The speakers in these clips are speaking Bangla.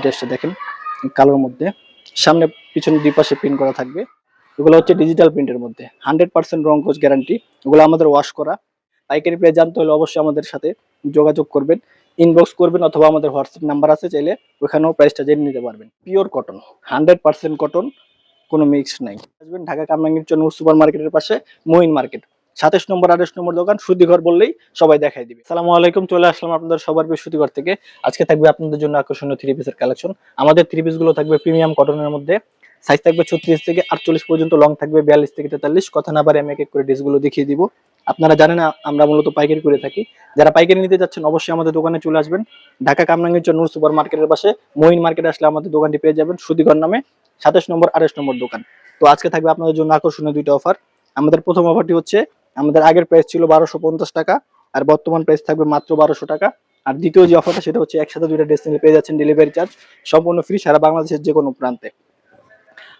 ড্রেসটা দেখেন, কালোর মধ্যে। সামনে পিছনে দুই পাশে প্রিন্ট করা থাকবে। এগুলো হচ্ছে ডিজিটাল প্রিন্টের মধ্যে। হান্ড্রেড পার্সেন্ট রং কোচ গ্যারান্টি এগুলো আমাদের ওয়াশ করা। পাইকারি প্রাইস জানতে হলে অবশ্যই আমাদের সাথে যোগাযোগ করবেন। ইনবক্স করবেন অথবা আমাদের হোয়াটসঅ্যাপ নাম্বার আছে, চাইলে ওখানেও প্রাইসটা জেনে নিতে পারবেন। Pure cotton hundred percent cotton কোনো মিক্স নাই। আসবেন ঢাকা কামরাঙ্গীর জন্য সুপার মার্কেটের পাশে মহিন মার্কেট সাতাশ নম্বর, আঠাশ নম্বর দোকান, সুদিঘর বললেই সবাই দেখাই দিবে। সালাম আলাইকুম, চলে আসলাম আপনাদের সবার বেশ সুদিঘর থেকে। আজকে থাকবে আপনাদের জন্য আকর্ষণীয় থ্রি পিসের কালেকশন আমাদের থ্রি পিসগুলো থাকবে প্রিমিয়াম কটনের মধ্যে। সাইজ থাকবে ছত্রিশ থেকে আটচল্লিশ পর্যন্ত লং থাকবে বিয়াল্লিশ থেকে তেতাল্লিশ। কথা না পারে আমি এক এক করে ড্রেসগুলো দেখিয়ে দিব। আপনারা জানেন আমরা মূলত পাইকারি করে থাকি। যারা পাইকারি নিতে যাচ্ছেন, অবশ্যই আমাদের দোকানে চলে আসবেন। ঢাকা কামরাঙ্গীর জন্য সুপার মার্কেটের পাশে মহিন মার্কেটে আসলে আমাদের দোকানটি পেয়ে যাবেন, সুদিঘর নামে সাতাশ নম্বর, আঠাশ নম্বর দোকান। তো আজকে থাকবে আপনাদের জন্য আকর্ষণীয় দুইটা অফার আমাদের প্রথম অফারটি হচ্ছে আমাদের আগের প্রাইস ছিল বারোশো পঞ্চাশ টাকা, আর বর্তমান প্রাইস থাকবে মাত্র বারোশো টাকা। আর দ্বিতীয় যে অফারটা সেটা হচ্ছে একসাথে দুইটা ড্রেস নিলে পেয়ে যাচ্ছেন ডেলিভারি চার্জ সম্পূর্ণ ফ্রি সারা বাংলাদেশের যে কোনো প্রান্তে।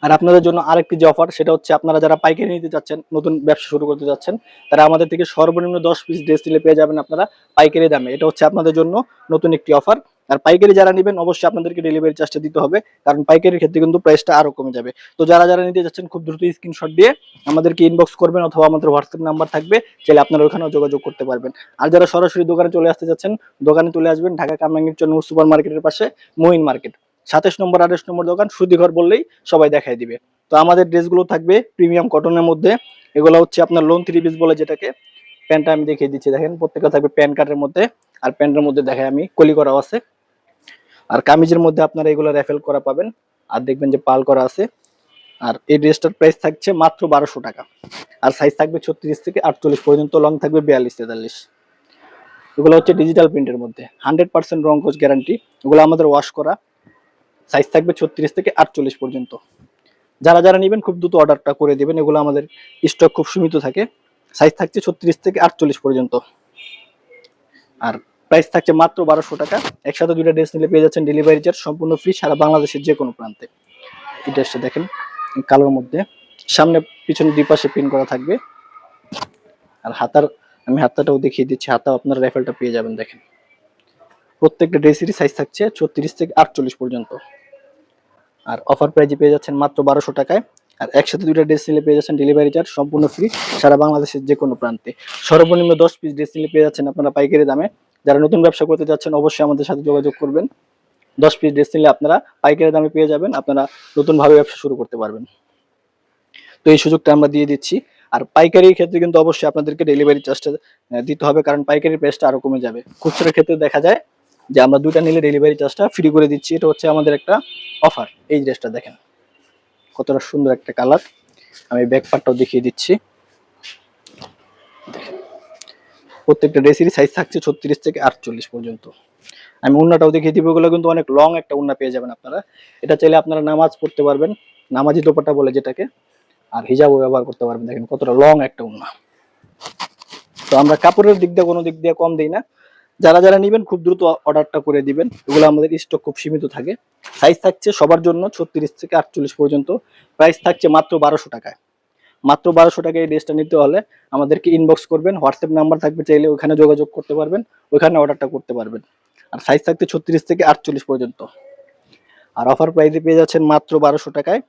আর আপনাদের জন্য আরেকটি যে অফার সেটা হচ্ছে আপনারা যারা পাইকারি নিতে যাচ্ছেন, নতুন ব্যবসা শুরু করতে যাচ্ছেন, তারা আমাদের থেকে সর্বনিম্ন দশ পিস ড্রেস নিলে পেয়ে যাবেন আপনারা পাইকারি দামে। এটা হচ্ছে আপনাদের জন্য নতুন একটি অফার আর পাইকারি যারা নেবেন, অবশ্যই আপনাদেরকে ডেলিভারি চার্জটা দিতে হবে। কারণ পাইকারির ক্ষেত্রে কিন্তু প্রাইসটা আরও কমে যাবে। তো যারা যারা নিতে যাচ্ছেন, খুব দ্রুত স্ক্রিনশট দিয়ে আমাদেরকে ইনবক্স করবেন অথবা আমাদের হোয়াটসঅ্যাপ নাম্বার থাকবে, চাইলে আপনারা ওখানেও যোগাযোগ করতে পারবেন। আর যারা সরাসরি দোকানে চলে আসতে যাচ্ছেন, দোকানে চলে আসবেন, ঢাকা কামরাঙ্গীর জন্য সুপার মার্কেটের পাশে মহিন মার্কেট। সাতাশ নম্বর, আঠাশ নম্বর দোকান, সুদিঘর বললেই সবাই দেখাই দিবে। তো আমাদের ড্রেসগুলো থাকবে প্রিমিয়াম কটনের মধ্যে। এগুলো হচ্ছে আপনার লোন থ্রি পিস বলে যেটাকে। প্যান্টটা আমি দেখিয়ে দিচ্ছি, দেখেন, প্রত্যেকটা থাকবে প্যান্ট কার্ডের মধ্যে। আর প্যান্টের মধ্যে দেখাই আমি কলি করাও আছে। আর কামিজের মধ্যে আপনারা এগুলো র্যাফেল করা পাবেন। আর দেখবেন যে পাল করা আছে। আর এই ড্রেসটার প্রাইস থাকছে মাত্র বারোশো টাকা। আর সাইজ থাকবে ছত্রিশ থেকে আটচল্লিশ পর্যন্ত লং থাকবে বিয়াল্লিশ, তেতাল্লিশ। এগুলো হচ্ছে ডিজিটাল প্রিন্টের মধ্যে। হান্ড্রেড পার্সেন্ট রং কোচ গ্যারান্টি এগুলো আমাদের ওয়াশ করা। সাইজ থাকবে ছত্রিশ থেকে আটচল্লিশ পর্যন্ত। যারা যারা নেবেন, খুব দ্রুত অর্ডারটা করে দেবেন। এগুলো আমাদের স্টক খুব সীমিত থাকে। সাইজ থাকছে ছত্রিশ থেকে আটচল্লিশ পর্যন্ত। আর প্রাইস থাকছে মাত্র বারোশো টাকা। একসাথে দুইটা ড্রেস নিলে পেয়ে যাচ্ছেন ডেলিভারি চার্জ সম্পূর্ণ ফ্রি সারা বাংলাদেশের যে কোনো প্রান্তে। এই ড্রেসটা দেখেন কালোর মধ্যে। সামনে পিছনে দুই পাশে পিন করা থাকবে। আর হাতার, আমি হাতাটাও দেখিয়ে দিচ্ছি, হাতাও আপনার রাইফেলটা পেয়ে যাবেন, দেখেন। প্রত্যেকটা ড্রেসেরই সাইজ থাকছে ছত্রিশ থেকে আটচল্লিশ পর্যন্ত। আর অফার প্রাইজে পেয়ে যাচ্ছেন মাত্র বারোশো টাকায়। আর একসাথে দুইটা ড্রেস নিলে পেয়ে যাচ্ছেন ডেলিভারি চার্জ সম্পূর্ণ ফ্রি সারা বাংলাদেশের যে কোনো প্রান্তে। সর্বনিম্ন দশ পিস ড্রেস নিলে পেয়ে যাচ্ছেন আপনারা পাইকারি দামে। যারা নতুন ব্যবসা করতে যাচ্ছেন অবশ্যই আমাদের সাথে যোগাযোগ করবেন। দশ পিস ড্রেস নিলে আপনারা পাইকারি দামে পেয়ে যাবেন, আপনারা নতুনভাবে ব্যবসা শুরু করতে পারবেন। তো এই সুযোগটা আমরা দিয়ে দিচ্ছি। আর পাইকারির ক্ষেত্রে কিন্তু অবশ্যই আপনাদেরকে ডেলিভারি চার্জটা দিতে হবে, কারণ পাইকারি প্রাইসটা আরও কমে যাবে। খুচরার ক্ষেত্রে দেখা যায় যে আমরা দুইটা নিলে ডেলিভারি চার্জটা ফ্রি করে দিচ্ছি। এটা হচ্ছে আমাদের একটা অফার এই ড্রেসটা দেখেন। কতটা সুন্দর একটা কালার। আমি ব্যাক পার্টটাও দেখিয়ে দিচ্ছি। প্রত্যেকটা ড্রেসেরই সাইজ থাকছে ছত্রিশ থেকে আটচল্লিশ পর্যন্ত। আমি উন্নাটাও দেখিয়ে দিব ওগুলো কিন্তু অনেক লং একটা উন্না পেয়ে যাবেন আপনারা। এটা চাইলে আপনারা নামাজ পড়তে পারবেন, নামাজি দোপাটা বলে যেটাকে, আর হিজাবও ব্যবহার করতে পারবেন। দেখেন কতটা লং একটা উন্না। তো আমরা কাপড়ের দিক দিয়ে কোনো দিক দিয়ে কম দিই না। যারা যারা নেবেন, খুব দ্রুত অর্ডারটা করে দিবেন। এগুলো আমাদের স্টক খুব সীমিত থাকে। সাইজ থাকছে সবার জন্য ছত্রিশ থেকে আটচল্লিশ পর্যন্ত। প্রাইস থাকছে মাত্র বারোশো টাকায়। মাত্র বারোশো টাকায় এই ড্রেসটা নিতে হলে আমাদেরকে ইনবক্স করবেন। হোয়াটসঅ্যাপ নাম্বার থাকবে চাইলে ওখানে যোগাযোগ করতে পারবেন। ওখানে অর্ডারটা করতে পারবেন। আর সাইজ থাকছে ছত্রিশ থেকে আটচল্লিশ পর্যন্ত। আর অফার প্রাইসে পেয়ে যাচ্ছেন মাত্র বারোশো টাকায়।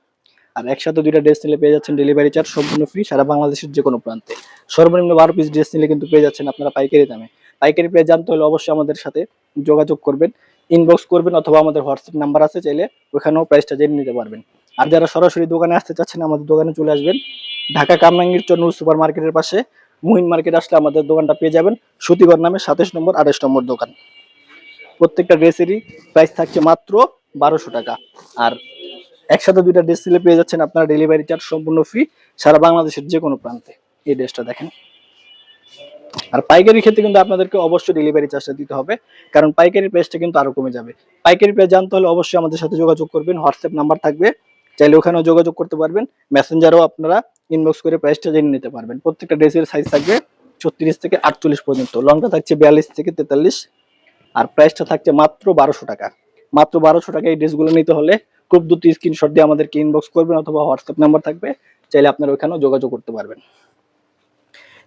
আর একসাথে দুইটা ড্রেস নিলে পেয়ে যাচ্ছেন ডেলিভারি চার্জ সম্পূর্ণ ফ্রি সারা বাংলাদেশের যে কোনো প্রান্তে। সর্বনিম্ন বারো পিস ড্রেস নিলে কিন্তু পেয়ে যাচ্ছেন আপনারা পাইকারি দামে। পাইকারি প্রাইস জানতে হলে অবশ্যই আমাদের সাথে যোগাযোগ করবেন ইনবক্স করবেন অথবা আমাদের হোয়াটসঅ্যাপ নাম্বার আছে, চাইলে ওখানেও প্রাইসটা জেনে নিতে পারবেন। আর যারা সরাসরি দোকানে আসতে চাচ্ছেন, আমাদের দোকানে চলে আসবেন। ঢাকা কামরাঙ্গীর চন্নুর সুপার মার্কেটের পাশে মুহিন মার্কেট আসলে আমাদের দোকানটা পেয়ে যাবেন। সুতিগর নামে সাতাশ নম্বর, আঠাশ নম্বর দোকান। প্রত্যেকটা ড্রেসেরই প্রাইস থাকছে মাত্র বারোশো টাকা। আর একসাথে দুইটা ড্রেস নিলে পেয়ে যাচ্ছেন আপনারা ডেলিভারি চার্জ সম্পূর্ণ ফ্রি সারা বাংলাদেশের যে কোনো প্রান্তে। এই ড্রেসটা দেখেন। আর পাইকারি ক্ষেত্রে কিন্তু আপনাদেরকে অবশ্যই ডেলিভারি চার্জটা দিতে হবে, কারণ পাইকারি প্রাইসটা কিন্তু আরও কমে যাবে। পাইকারি প্রাইস জানতে হলে অবশ্যই আমাদের সাথে যোগাযোগ করবেন হোয়াটসঅ্যাপ নাম্বার থাকবে। চাইলে ওখানেও যোগাযোগ করতে পারবেন মেসেঞ্জারও আপনারা ইনবক্স করে প্রাইসটা জেনে নিতে পারবেন। প্রত্যেকটা ড্রেসের সাইজ থাকবে ছত্রিশ থেকে আটচল্লিশ পর্যন্ত। লংটা থাকছে বিয়াল্লিশ থেকে তেতাল্লিশ। আর প্রাইসটা থাকছে মাত্র বারোশো টাকা। মাত্র বারোশো টাকা এই ড্রেসগুলো নিতে হলে খুব দ্রুত স্ক্রিনশট দিয়ে আমাদেরকে ইনবক্স করবেন অথবা হোয়াটসঅ্যাপ নাম্বার থাকবে, চাইলে আপনারা ওখানেও যোগাযোগ করতে পারবেন।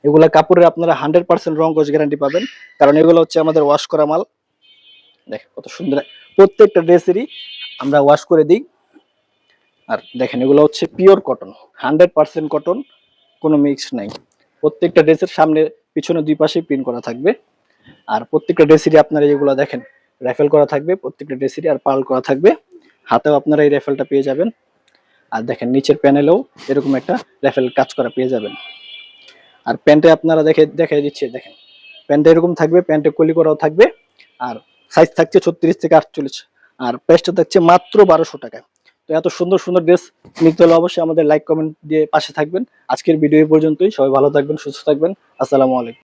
এগুলা কাপড়ের আপনারা হান্ড্রেড পার্সেন্ট রং কোচ গ্যারান্টি পাবেন, কারণ এগুলো হচ্ছে আমাদের ওয়াশ করা মাল। দেখ, কত সুন্দর। প্রত্যেকটা ড্রেসেরই আমরা ওয়াশ করে দিই। আর দেখেন, এগুলো হচ্ছে pure cotton hundred percent cotton কোনো মিক্স নাই। প্রত্যেকটা ড্রেসের সামনে, পিছনে দুই পাশে প্রিন্ট করা থাকবে। আর প্রত্যেকটা ড্রেসেরই আপনারা যেগুলো দেখেন র্যাফেল করা থাকবে, প্রত্যেকটা ড্রেসেরই আর পার্ল করা থাকবে। হাতেও আপনারা এই রেফেলটা পেয়ে যাবেন। আর দেখেন, নিচের প্যানেলেও এরকম একটা রেফেল কাজ করা পেয়ে যাবেন। আর প্যান্টে আপনারা দেখে দেখে দিচ্ছে, দেখেন। প্যান্টটা এরকম থাকবে, প্যান্টে কলি করাও থাকবে। আর সাইজ থাকছে ছত্রিশ থেকে আটচল্লিশ। আর প্রাইসটা থাকছে মাত্র বারোশো টাকা তো এত সুন্দর সুন্দর ড্রেস নিতে হলে অবশ্যই আমাদের লাইক কমেন্ট দিয়ে পাশে থাকবেন। আজকের ভিডিও পর্যন্তই। সবাই ভালো থাকবেন, সুস্থ থাকবেন। আসসালামু আলাইকুম।